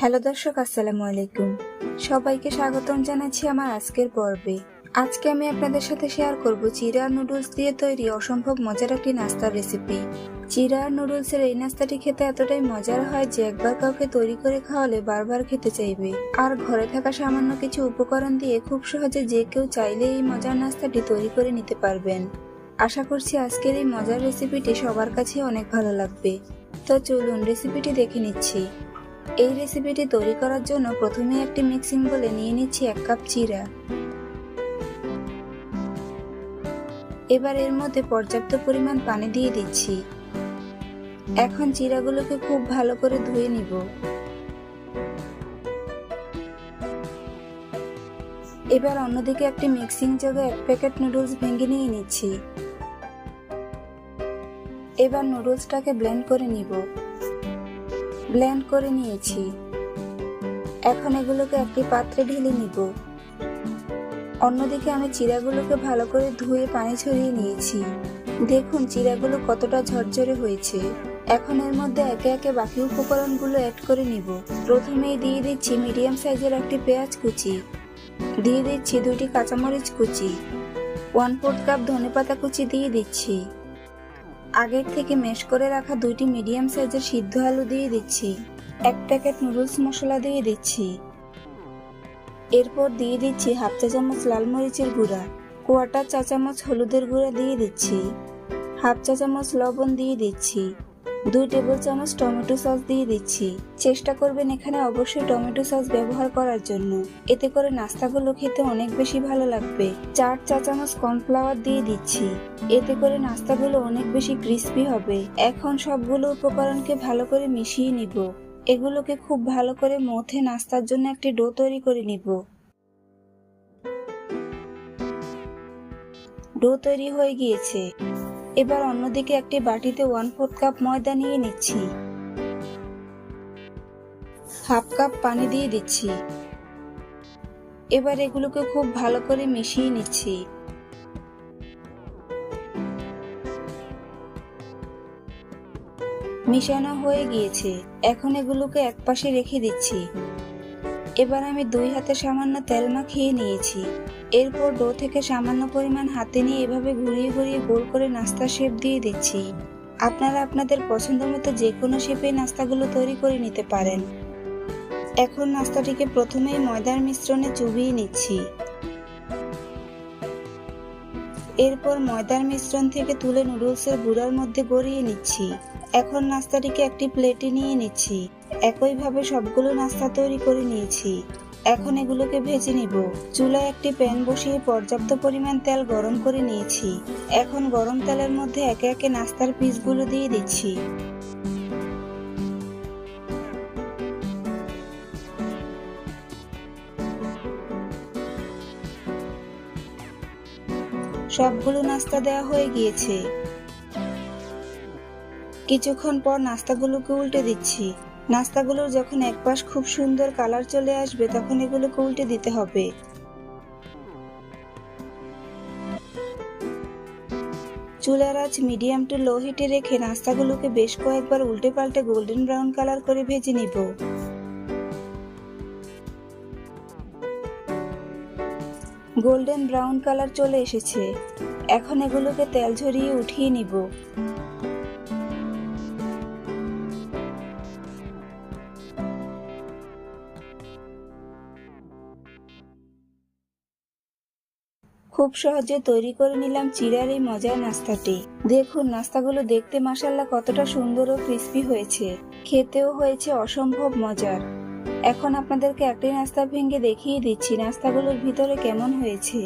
Hello দর্শক, আসসালামু আলাইকুম। সবাইকে স্বাগতম জানাচ্ছি আমার আজকের পর্বে। আজকে আমি আপনাদের সাথে শেয়ার করব চিরা নুডলস দিয়ে তৈরি অসম্ভব মজার একটি নাস্তার রেসিপি চিরা নুডলসের এই নাস্তাটি খেতে এতটাই মজার হয় যে একবার কাউকে তৈরি করে খাওয়ালে বারবার খেতে চাইবে। আর ঘরে থাকা সামান্য কিছু উপকরণ দিয়ে খুব সহজে যে কেউ চাইলে এই মজার নাস্তাটি তৈরি করে নিতে পারবেন। আশা করছি আজকের এই মজার রেসিপিটি সবার কাছে অনেক ভালো লাগবে। তো চলুন রেসিপিটি দেখে নিচ্ছি। এই রেসিপিটি তৈরি করার জন্য প্রথমে একটি মিক্সিং বলে নিয়ে নিচ্ছি এক কাপ চিরা। এবার এর মধ্যে পর্যাপ্ত পরিমাণ পানি দিয়ে দিচ্ছি। এখন চিরাগুলোকে খুব ভালো করে ধুয়ে নিব। এবার অন্যদিকে একটি মিক্সিং জগে এক প্যাকেট নুডলস ভেঙে নিয়ে নিচ্ছি। এবার নুডলসটাকে ব্লেন্ড করে নিব। ব্লেন্ড করে নিয়েছি। এখন এগুলোকে একটি পাত্রে ঢেলে নিব। অন্যদিকে আমি চিরাগুলোকে ভালো করে ধুয়ে পানি ছড়িয়ে নিয়েছি। দেখুন চিরাগুলো কতটা ঝরঝরে হয়েছে। এখন এর মধ্যে একে একে বাকি উপকরণগুলো অ্যাড করে নিব। প্রথমেই দিয়ে দিচ্ছি মিডিয়াম সাইজের একটি পেঁয়াজ কুচি। দিয়ে দিচ্ছি দুটি কাঁচামরিচ কুচি। ওয়ান ফোর্থ কাপ ধনেপাতা কুচি দিয়ে দিচ্ছি। আগের থেকে মেশ করে রাখা দুইটি মিডিয়াম সাইজের সিদ্ধ আলু দিয়ে দিচ্ছি। এক প্যাকেট নুডলস মশলা দিয়ে দিচ্ছি। এরপর দিয়ে দিচ্ছি হাফ চা চামচ লাল মরিচের গুঁড়া কোয়াটার চা চামচ হলুদের গুঁড়া দিয়ে দিচ্ছি। হাফ চা চামচ লবণ দিয়ে দিচ্ছি। দুই টেবিল চামচ টমেটো সস দিয়ে দিচ্ছি। চেষ্টা করবেন এখানে অবশ্যই টমেটো সস ব্যবহার করার জন্য। এতে করে নাস্তাগুলো খেতে অনেক বেশি ভালো লাগবে। চার চা চামচ কর্নফ্লাওয়ার দিয়ে দিচ্ছি। এতে করে নাস্তাগুলো অনেক বেশি ক্রিস্পি হবে। এখন সবগুলো উপকরণকে ভালো করে মিশিয়ে নিব। এগুলোকে খুব ভালো করে মথে নাস্তার জন্য একটি ডো তৈরি করে নিব। ডো তৈরি হয়ে গিয়েছে। এবার অন্যদিকে একটি বাটিতে ওয়ান ফোর্থ কাপ ময়দা নিয়ে নিচ্ছি। হাফ কাপ পানি দিয়ে দিচ্ছি। এবার এগুলোকে খুব ভালো করে মিশিয়ে নিচ্ছি। মিশানো হয়ে গিয়েছে। এখন এগুলোকে একপাশে রেখে দিচ্ছি। এবার আমি দুই হাতে সামান্য তেল মাখিয়ে নিয়েছি। এরপর ডো থেকে সামান্য পরিমাণ হাতে নিয়ে এভাবে ঘুরিয়ে ঘুরিয়ে গোল করে নাস্তা শেপ দিয়ে দিচ্ছি। আপনারা আপনাদের পছন্দ মতো যে কোনো শেপে নাস্তাগুলো তৈরি করে নিতে পারেন। এখন নাস্তাটিকে প্রথমেই ময়দার মিশ্রণে চুবিয়ে নিচ্ছি। এরপর ময়দার মিশ্রণ থেকে তুলে নুডলসের গুঁড়ার মধ্যে গড়িয়ে নিচ্ছি। এখন নাস্তাটিকে একটি প্লেটে নিয়ে নিচ্ছি। একইভাবে সবগুলো নাস্তা তৈরি করে নিয়েছি। এখন এগুলোকে ভেজে নিব। চুলায় একটি প্যান বসিয়ে পর্যাপ্ত পরিমাণ তেল গরম করে নিয়েছি। এখন গরম তেলের মধ্যে একে একে নাস্তার পিসগুলো দিয়ে দিচ্ছি। সবগুলো নাস্তা দেওয়া হয়ে গিয়েছে। কিছুক্ষণ পর নাস্তাগুলোকে উল্টে দিচ্ছি। নাস্তাগুলোর যখন এক পাশ খুব সুন্দর কালার চলে আসবে, তখন এগুলোকে উল্টে দিতে হবে। চুলার আঁচ মিডিয়াম টু লো হিটে রেখে নাস্তাগুলোকে বেশ কয়েকবার উল্টে পাল্টে গোল্ডেন ব্রাউন কালার করে ভেজে নিব। গোল্ডেন ব্রাউন কালার চলে এসেছে। এখন এগুলোকে তেল ঝরিয়ে উঠিয়ে নিব। খুব সহজে তৈরি করে নিলাম চিড়ার এই মজার নাস্তাটি। দেখুন, নাস্তাগুলো দেখতে মাসাল্লাহ কতটা সুন্দর ও ক্রিস্পি হয়েছে। খেতেও হয়েছে অসম্ভব মজার। এখন আপনাদেরকে একটি নাস্তা ভেঙে দেখিয়ে দিচ্ছি, নাস্তাগুলোর ভিতরে কেমন হয়েছে।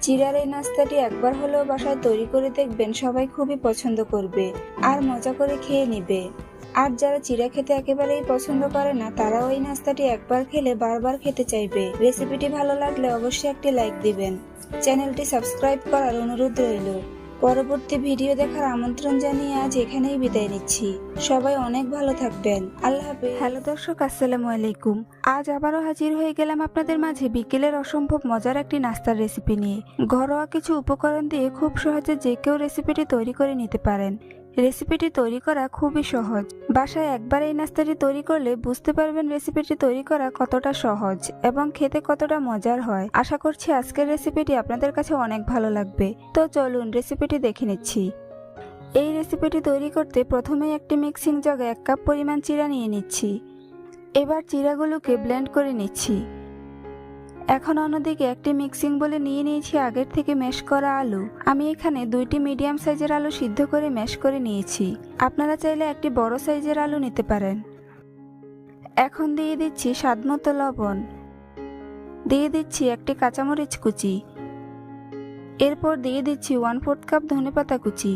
চিড়ার এই নাস্তাটি একবার হলেও বাসায় তৈরি করে দেখবেন, সবাই খুবই পছন্দ করবে আর মজা করে খেয়ে নিবে। আর যারা চিড়া খেতে একেবারেই পছন্দ করে না, তারাও এই নাস্তাটি একবার খেলে বারবার খেতে চাইবে। রেসিপিটি ভালো লাগলে অবশ্যই একটি লাইক দিবেন। চ্যানেলটি সাবস্ক্রাইব করার অনুরোধ রইল। পরবর্তী ভিডিও দেখার আমন্ত্রণ জানিয়ে আজ এখানেই বিদায় নিচ্ছি। সবাই অনেক ভালো থাকবেন। আল্লাহ হাফেজ। হ্যালো দর্শক, আসসালামু আলাইকুম। আজ আবারও হাজির হয়ে গেলাম আপনাদের মাঝে বিকেলের অসম্ভব মজার একটি নাস্তার রেসিপি নিয়ে। ঘরোয়া কিছু উপকরণ দিয়ে খুব সহজে যে কেউ রেসিপিটি তৈরি করে নিতে পারেন। রেসিপিটি তৈরি করা খুবই সহজ। বাসায় একবার এই নাস্তাটি তৈরি করলে বুঝতে পারবেন রেসিপিটি তৈরি করা কতটা সহজ এবং খেতে কতটা মজার হয়। আশা করছি আজকের রেসিপিটি আপনাদের কাছে অনেক ভালো লাগবে। তো চলুন রেসিপিটি দেখে নিচ্ছি। এই রেসিপিটি তৈরি করতে প্রথমেই একটি মিক্সিং জগে এক কাপ পরিমাণ চিরা নিয়ে নিচ্ছি। এবার চিরাগুলোকে ব্লেন্ড করে নিচ্ছি। এখন অন্যদিকে একটি মিক্সিং বলে নিয়ে নিয়েছি আগের থেকে ম্যাশ করা আলু। আমি এখানে দুইটি মিডিয়াম সাইজের আলু সিদ্ধ করে ম্যাশ করে নিয়েছি। আপনারা চাইলে একটি বড় সাইজের আলু নিতে পারেন। এখন দিয়ে দিচ্ছি স্বাদমতো লবণ। দিয়ে দিচ্ছি একটি কাঁচামরিচ কুচি। এরপর দিয়ে দিচ্ছি ওয়ান ফোর্থ কাপ ধনেপাতা কুচি।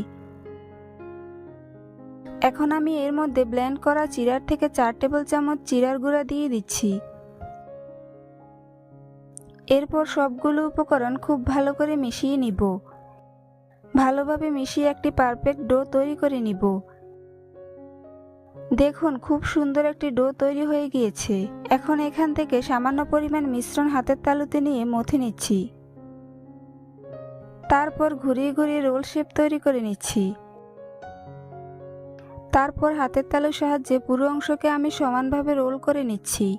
এখন আমি এর মধ্যে ব্লেন্ড করা চিরার থেকে চার টেবিল চামচ চিরার গুঁড়া দিয়ে দিচ্ছি। এরপর সবগুলো উপকরণ খুব ভালো করে মিশিয়ে নিব। ভালোভাবে মিশিয়ে একটি পারফেক্ট ডো তৈরি করে নিব। দেখুন, খুব সুন্দর একটি ডো তৈরি হয়ে গিয়েছে। এখন এখান থেকে সামান্য পরিমাণ মিশ্রণ হাতের তালুতে নিয়ে মথে নিচ্ছি। তারপর ঘুরিয়ে ঘুরিয়ে রোল শেপ তৈরি করে নিচ্ছি। তারপর হাতের তালুর সাহায্যে পুরো অংশকে আমি সমানভাবে রোল করে নিচ্ছি।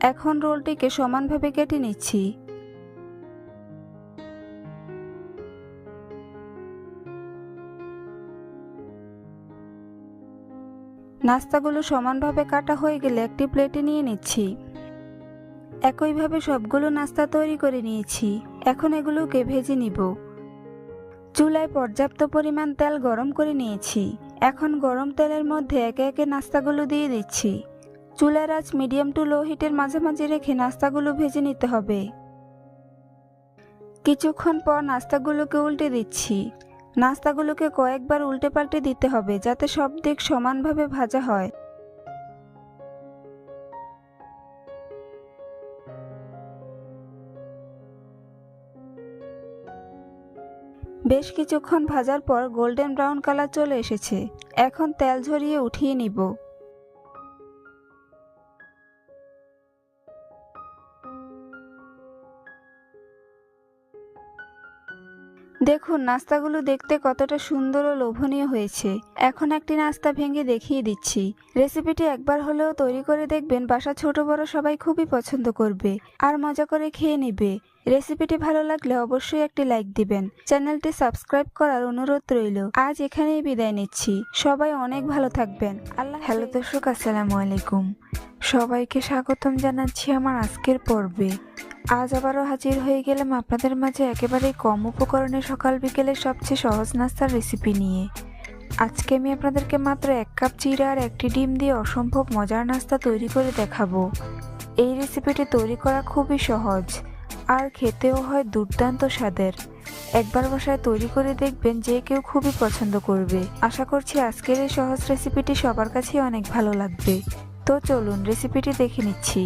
এখন রোলটিকে সমানভাবে কেটে নিচ্ছি। নাস্তাগুলো সমানভাবে কাটা হয়ে গেলে একটি প্লেটে নিয়ে নিচ্ছি। একইভাবে সবগুলো নাস্তা তৈরি করে নিয়েছি। এখন এগুলোকে ভেজে নিব। চুলায় পর্যাপ্ত পরিমাণ তেল গরম করে নিয়েছি। এখন গরম তেলের মধ্যে একে একে নাস্তাগুলো দিয়ে দিচ্ছি। চুলার আঁচ মিডিয়াম টু লো হিটের মাঝামাঝি রেখে নাস্তাগুলো ভেজে নিতে হবে। কিছুক্ষণ পর নাস্তাগুলোকে উল্টে দিচ্ছি। নাস্তাগুলোকে কয়েকবার উল্টে পাল্টে দিতে হবে যাতে সব দিক সমানভাবে ভাজা হয়। বেশ কিছুক্ষণ ভাজার পর গোল্ডেন ব্রাউন কালার চলে এসেছে। এখন তেল ঝরিয়ে উঠিয়ে নিব। দেখুন, নাস্তাগুলো দেখতে কতটা সুন্দর ও লোভনীয় হয়েছে। এখন একটি নাস্তা ভেঙে দেখিয়ে দিচ্ছি। রেসিপিটি একবার হলেও তৈরি করে দেখবেন বাসা ছোট বড় সবাই খুবই পছন্দ করবে আর মজা করে খেয়ে নেবে। রেসিপিটি ভালো লাগলে অবশ্যই একটি লাইক দিবেন। চ্যানেলটি সাবস্ক্রাইব করার অনুরোধ রইল। আজ এখানেই বিদায় নিচ্ছি। সবাই অনেক ভালো থাকবেন। আল্লাহ হ্যালো দর্শক, আসসালামু আলাইকুম। সবাইকে স্বাগতম জানাচ্ছি আমার আজকের পর্বে। আজ আবারও হাজির হয়ে গেলাম আপনাদের মাঝে একেবারেই কম উপকরণে সকাল বিকেলে সবচেয়ে সহজ নাস্তার রেসিপি নিয়ে। আজকে আমি আপনাদেরকে মাত্র এক কাপ চিরা আর একটি ডিম দিয়ে অসম্ভব মজার নাস্তা তৈরি করে দেখাবো। এই রেসিপিটি তৈরি করা খুবই সহজ, আর খেতেও হয় দুর্দান্ত স্বাদের। একবার বাসায় তৈরি করে দেখবেন যে কেউ খুবই পছন্দ করবে। আশা করছি আজকের এই সহজ রেসিপিটি সবার কাছেই অনেক ভালো লাগবে। তো চলুন রেসিপিটি দেখে নিচ্ছি।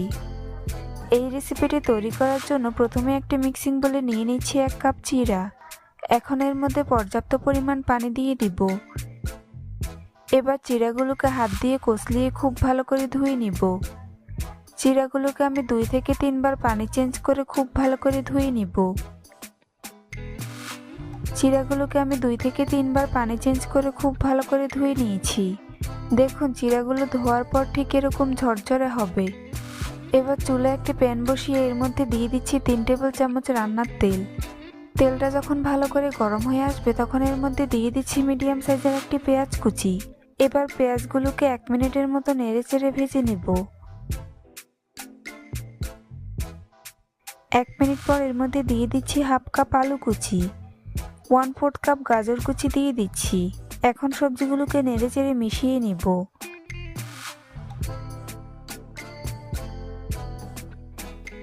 এই রেসিপিটি তৈরি করার জন্য প্রথমে একটি মিক্সিং বলে নিয়ে নিচ্ছি এক কাপ চিরা এখন এর মধ্যে পর্যাপ্ত পরিমাণ পানি দিয়ে দিব। এবার চিরাগুলোকে হাত দিয়ে কষলিয়ে খুব ভালো করে ধুয়ে নিব। চিরাগুলোকে আমি দুই থেকে তিনবার পানি চেঞ্জ করে খুব ভালো করে ধুয়ে নিব। চিরাগুলোকে আমি দুই থেকে তিনবার পানি চেঞ্জ করে খুব ভালো করে ধুয়ে নিয়েছি। দেখুন চিরাগুলো ধোয়ার পর ঠিক এরকম ঝরঝরে হবে। এবার চুলে একটি প্যান বসিয়ে এর মধ্যে দিয়ে দিচ্ছি তিন টেবিল চামচ রান্নার তেল। তেলটা যখন ভালো করে গরম হয়ে আসবে, তখন এর মধ্যে দিয়ে দিচ্ছি মিডিয়াম সাইজের একটি পেঁয়াজ কুচি। এবার পেঁয়াজগুলোকে এক মিনিটের মতো নেড়ে চেড়ে ভেজে নেব। এক মিনিট পর এর মধ্যে দিয়ে দিচ্ছি হাফ কাপ আলু কুচি। ওয়ান ফোর্থ কাপ গাজর কুচি দিয়ে দিচ্ছি। এখন সবজিগুলোকে নেড়ে চেড়ে মিশিয়ে নিব।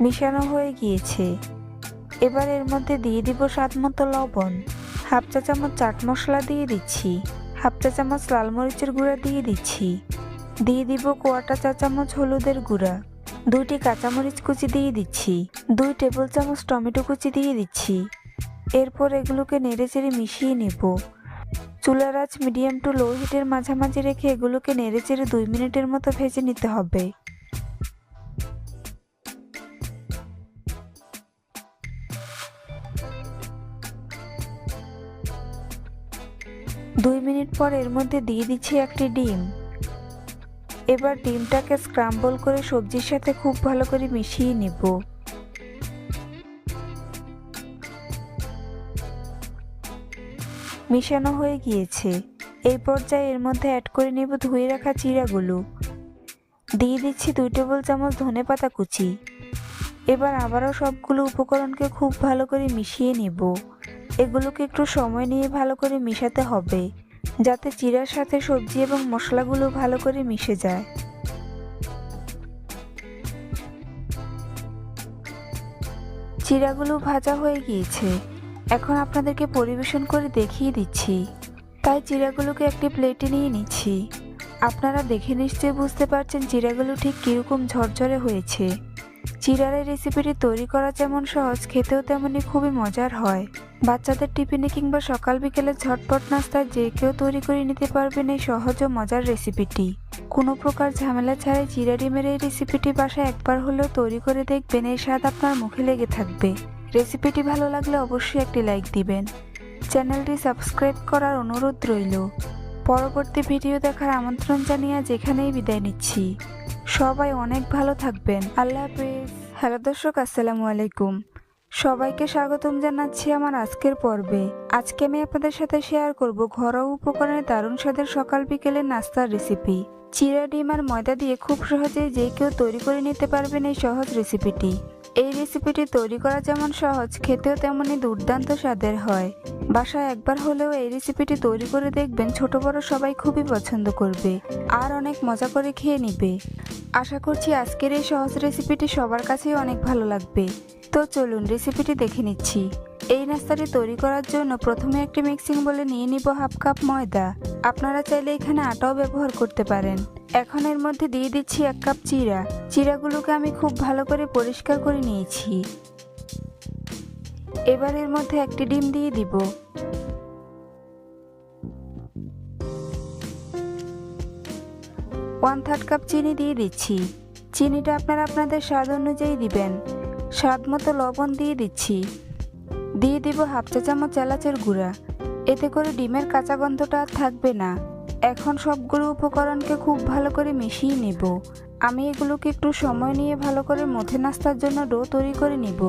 মিশানো হয়ে গিয়েছে। এবার এর মধ্যে দিয়ে দিব স্বাদ মতো লবণ। হাফ চা চামচ চাট মশলা দিয়ে দিচ্ছি। হাফ চা চামচ লাল মরিচের গুঁড়া দিয়ে দিচ্ছি। দিয়ে দিব কোয়াটা চা চামচ হলুদের গুঁড়া। দুইটি কাঁচামরিচ কুচি দিয়ে দিচ্ছি। দুই টেবিল চামচ টমেটো কুচি দিয়ে দিচ্ছি। এরপর এগুলোকে নেড়ে চেড়ে মিশিয়ে নেব। চুলার আঁচ মিডিয়াম টু লো হিটের মাঝামাঝি রেখে এগুলোকে নেড়ে চেড়ে দুই মিনিটের মতো ভেজে নিতে হবে। দুই মিনিট পর এর মধ্যে দিয়ে দিচ্ছি একটি ডিম। এবার ডিমটাকে স্ক্রাম্বল করে সবজির সাথে খুব ভালো করে মিশিয়ে নিব। মিশানো হয়ে গিয়েছে। এই পর্যায়ে এর মধ্যে অ্যাড করে নেব ধুয়ে রাখা চিড়াগুলো দিয়ে দিচ্ছি দুই টেবিল চামচ ধনে পাতা কুচি। এবার আবারও সবগুলো উপকরণকে খুব ভালো করে মিশিয়ে নেব। এগুলোকে একটু সময় নিয়ে ভালো করে মিশাতে হবে, যাতে চিরার সাথে সবজি এবং মশলাগুলো ভালো করে মিশে যায়। চিরাগুলো ভাজা হয়ে গিয়েছে। এখন আপনাদেরকে পরিবেশন করে দেখিয়ে দিচ্ছি। তাই চিরাগুলোকে একটি প্লেটে নিয়ে নিচ্ছি। আপনারা দেখে নিশ্চয়ই বুঝতে পারছেন চিরাগুলো ঠিক কীরকম ঝরঝরে হয়েছে। এই রেসিপিটি তৈরি করা যেমন সহজ, খেতেও তেমনই খুবই মজার হয়। বাচ্চাদের টিফিনে কিংবা সকাল বিকেলে ঝটপট নাস্তায় যে কেউ তৈরি করে নিতে পারবেন এই সহজ ও মজার রেসিপিটি। কোনো প্রকার ঝামেলা ছাড়াই চিড়া ডিমের এই রেসিপিটি বাসায় একবার হলেও তৈরি করে দেখবেন এই স্বাদ আপনার মুখে লেগে থাকবে। রেসিপিটি ভালো লাগলে অবশ্যই একটি লাইক দিবেন। চ্যানেলটি সাবস্ক্রাইব করার অনুরোধ রইল। পরবর্তী ভিডিও দেখার আমন্ত্রণ জানিয়ে যেখানেই বিদায় নিচ্ছি। সবাই অনেক ভালো থাকবেন। আল্লাহ হাফিজ। হ্যালো দর্শক, আসসালামু আলাইকুম। সবাইকে স্বাগতম জানাচ্ছি আমার আজকের পর্বে। আজকে আমি আপনাদের সাথে শেয়ার করব ঘরোয়া উপকরণে দারুণ স্বাদের সকাল বিকেলের নাস্তার রেসিপি চিরা ডিম আর ময়দা দিয়ে খুব সহজেই যে কেউ তৈরি করে নিতে পারবেন এই সহজ রেসিপিটি এই রেসিপিটি তৈরি করা যেমন সহজ, খেতেও তেমনই দুর্দান্ত স্বাদের হয়। বাসায় একবার হলেও এই রেসিপিটি তৈরি করে দেখবেন ছোট বড় সবাই খুবই পছন্দ করবে আর অনেক মজা করে খেয়ে নিবে। আশা করছি আজকের এই সহজ রেসিপিটি সবার কাছেই অনেক ভালো লাগবে। তো চলুন রেসিপিটি দেখে নিচ্ছি। এই নাস্তাটি তৈরি করার জন্য প্রথমে একটি মিক্সিং বলে নিয়ে নিব হাফ কাপ ময়দা। আপনারা চাইলে এখানে আটাও ব্যবহার করতে পারেন। এখন এর মধ্যে দিয়ে দিচ্ছি এক কাপ চিরা। চিরাগুলোকে আমি খুব ভালো করে পরিষ্কার করে নিয়েছি। এবার এর মধ্যে একটি ডিম দিয়ে দিব। ওয়ান থার্ড কাপ চিনি দিয়ে দিচ্ছি। চিনিটা আপনারা আপনাদের স্বাদ অনুযায়ী দিবেন। স্বাদ মতো লবণ দিয়ে দিচ্ছি। দিয়ে দিব হাফ চা চামচ এলাচের গুঁড়া। এতে করে ডিমের কাঁচা গন্ধটা আর থাকবে না। এখন সবগুলো উপকরণকে খুব ভালো করে মিশিয়ে নেব। আমি এগুলোকে একটু সময় নিয়ে ভালো করে মধ্যে নাস্তার জন্য ডো তৈরি করে নিব।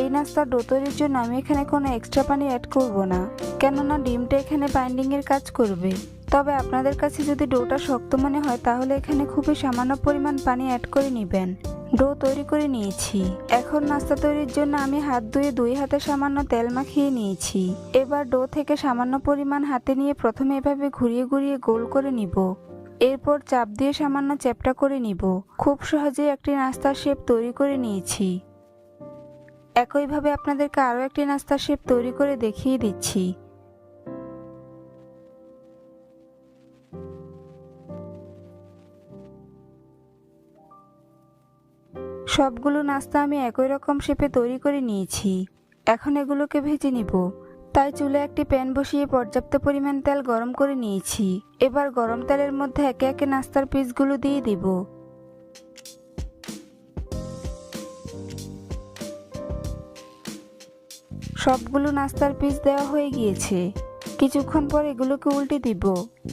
এই নাস্তার ডো তৈরির জন্য আমি এখানে কোনো এক্সট্রা পানি অ্যাড করব না, কেননা ডিমটা এখানে বাইন্ডিংয়ের কাজ করবে। তবে আপনাদের কাছে যদি ডোটা শক্ত মনে হয়, তাহলে এখানে খুবই সামান্য পরিমাণ পানি অ্যাড করে নেবেন। ডো তৈরি করে নিয়েছি। এখন নাস্তা তৈরির জন্য আমি হাত ধুয়ে দুই হাতে সামান্য তেল মাখিয়ে নিয়েছি। এবার ডো থেকে সামান্য পরিমাণ হাতে নিয়ে প্রথমে এভাবে ঘুরিয়ে ঘুরিয়ে গোল করে নিব। এরপর চাপ দিয়ে সামান্য চ্যাপটা করে নিব। খুব সহজেই একটি নাস্তার শেপ তৈরি করে নিয়েছি। একইভাবে আপনাদেরকে আরও একটি নাস্তার শেপ তৈরি করে দেখিয়ে দিচ্ছি। সবগুলো নাস্তা আমি একই রকম শেপে তৈরি করে নিয়েছি। এখন এগুলোকে ভেজে নিব। তাই চুলে একটি প্যান বসিয়ে পর্যাপ্ত পরিমাণ তেল গরম করে নিয়েছি। এবার গরম তেলের মধ্যে একে একে নাস্তার পিসগুলো দিয়ে দিব। সবগুলো নাস্তার পিস দেওয়া হয়ে গিয়েছে। কিছুক্ষণ পর এগুলোকে উল্টে দিব।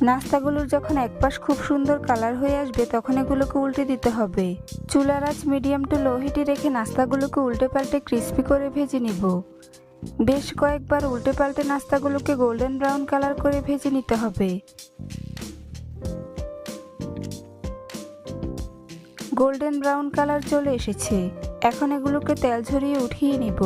নাস্তাগুলোর যখন এক পাশ খুব সুন্দর কালার হয়ে আসবে, তখন এগুলোকে উল্টে দিতে হবে। চুলার আঁচ মিডিয়াম টু লো হিটে রেখে নাস্তাগুলোকে উল্টে পাল্টে ক্রিস্পি করে ভেজে নিব। বেশ কয়েকবার উল্টে পাল্টে নাস্তাগুলোকে গোল্ডেন ব্রাউন কালার করে ভেজে নিতে হবে। গোল্ডেন ব্রাউন কালার চলে এসেছে। এখন এগুলোকে তেল ঝরিয়ে উঠিয়ে নিব।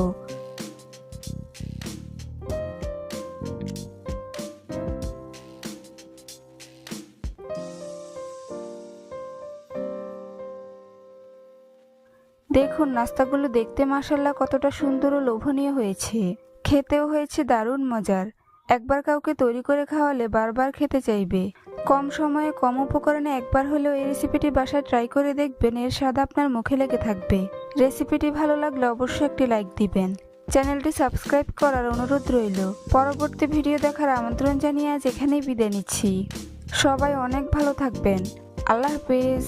দেখুন নাস্তাগুলো দেখতে মাসাল্লাহ কতটা সুন্দর ও লোভনীয় হয়েছে। খেতেও হয়েছে দারুণ মজার। একবার কাউকে তৈরি করে খাওয়ালে বারবার খেতে চাইবে। কম সময়ে কম উপকরণে একবার হলেও এই রেসিপিটি বাসায় ট্রাই করে দেখবেন, এর স্বাদ আপনার মুখে লেগে থাকবে। রেসিপিটি ভালো লাগলে অবশ্যই একটি লাইক দিবেন। চ্যানেলটি সাবস্ক্রাইব করার অনুরোধ রইল। পরবর্তী ভিডিও দেখার আমন্ত্রণ জানিয়ে আজ এখানেই বিদায় নিচ্ছি। সবাই অনেক ভালো থাকবেন। আল্লাহ হাফিজ।